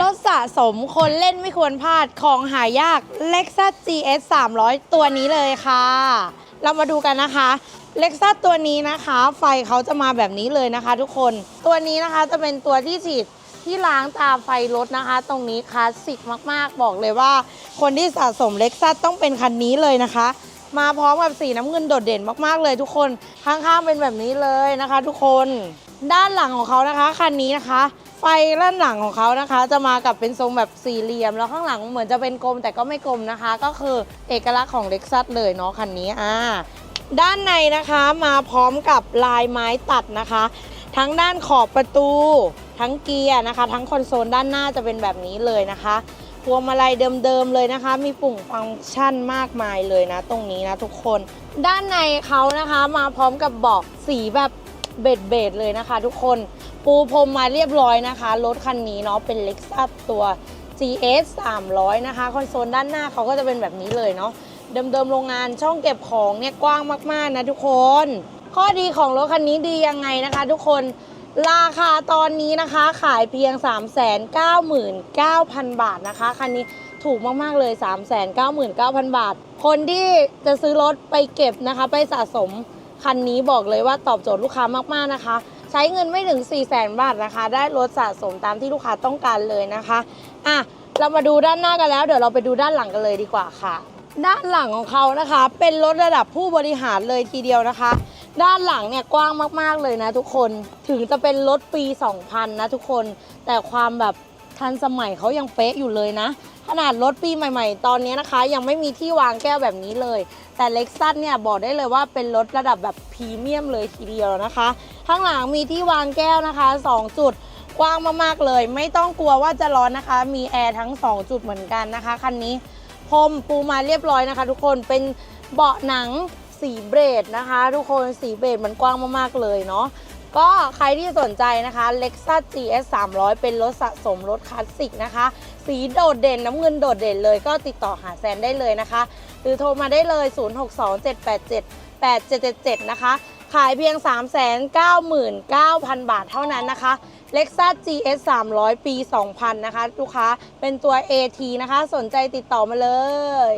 รถสะสมคนเล่นไม่ควรพลาดของหายาก Lexus GS 300 ตัวนี้เลยค่ะ เรามาดูกันนะคะ Lexus ตัวนี้นะคะ ไฟเขาจะมาแบบนี้เลยนะคะ ทุกคน ตัวนี้นะคะจะเป็นตัวที่ฉีดที่ล้างตาไฟรถนะคะ ตรงนี้คลาสสิกมากๆ บอกเลยว่า คนที่สะสม Lexus ต้องเป็นคันนี้เลยนะคะ มาพร้อมกับสีน้ำเงินโดดเด่นมากๆเลยทุกคนข้างๆเป็นแบบนี้เลยนะคะ ทุกคน ด้านหลังของเขานะคะคันนี้นะคะ ไฟด้านหลังของเขานะคะ จะมากับเป็นทรงแบบสี่เหลี่ยม แล้วข้างหลังเหมือนจะเป็นกลมแต่ก็ไม่กลมนะคะ ก็คือเอกลักษณ์ของเล็กซัสเลยเนาะคันนี้อ่าด้านในนะคะมาพร้อมกับลายไม้ตัดนะคะ ทั้งด้านขอบประตู ทั้งเกียร์นะคะ ทั้งคอนโซลด้านหน้าจะเป็นแบบนี้เลยนะคะพวงมาลัยเดิมๆเลยนะคะ มีปุ่มฟังก์ชันมากมายเลยนะ ตรงนี้นะทุกคน ด้านในเขานะคะ มาพร้อมกับเบอกสีแบบเบดเบดๆเลยนะคะ ทุกคนปูพรมมาเรียบร้อยนะคะ รถคันนี้เนาะเป็น Lexus ตัว GS 300 นะคะ คอนโซลด้านหน้าเขาก็จะเป็นแบบนี้เลยเนาะเดิมๆโรงงานช่องเก็บของเนี่ยกว้างมากๆนะทุกคน ข้อดีของรถคันนี้ดียังไงนะคะ ทุกคนราคาตอนนี้นะคะขายเพียง 399,000 บาทนะคะคันนี้ถูกมาก ๆ เลย 399,000 บาท คนที่จะซื้อรถไปเก็บนะคะ ไปสะสมคันนี้บอกเลยว่าตอบโจทย์ลูกค้ามาก ๆ นะคะ ใช้เงินไม่ถึง 4 0 0 0 0 0บาทนะคะ ได้รถสะสมตามที่ลูกค้าต้องการเลยนะคะอะเรามาดูด้านหน้ากันแล้ว เดี๋ยวเราไปดูด้านหลังกันเลยดีกว่าค่ะ ด้านหลังของเขานะคะ เป็นรถระดับผู้บริหารเลยทีเดียวนะคะ ด้านหลังเนี่ยกว้างมากๆเลยนะทุกคน ถึงจะเป็นรถปี 2000 นะทุกคน แต่ความแบบ ทันสมัยเขายังเป๊ะอยู่เลยนะ ขนาดรถปีใหม่ ๆ ตอนนี้นะคะ ยังไม่มีที่วางแก้วแบบนี้เลย แต่เล็กซัสเนี่ยบอกได้เลยว่าเป็นรถระดับแบบพรีเมียมเลยทีเดียวนะคะ ข้างหลังมีที่วางแก้วนะคะ 2 จุดกว้างมากๆเลย ไม่ต้องกลัวว่าจะร้อนนะคะ มีแอร์ทั้ง 2 จุดเหมือนกันนะคะคันนี้พรมปูมาเรียบร้อยนะคะ ทุกคนเป็นเบาะหนังสีเบรดนะคะ ทุกคนสีเบรดมันกว้างมากๆเลยเนาะ ก็ใครที่สนใจนะคะ Lexus GS 300 เป็นรถสะสมรถคลาสสิกนะคะ สีโดดเด่นน้ำเงินโดดเด่นเลย ก็ติดต่อหาแซนได้เลยนะคะ หรือโทรมาได้เลย 0627878777 นะคะ ขายเพียง 399,000 บาทเท่านั้นนะคะ Lexus GS 300 ปี 2000 นะคะ ลูกค้าเป็นตัว AT นะคะ สนใจติดต่อมาเลย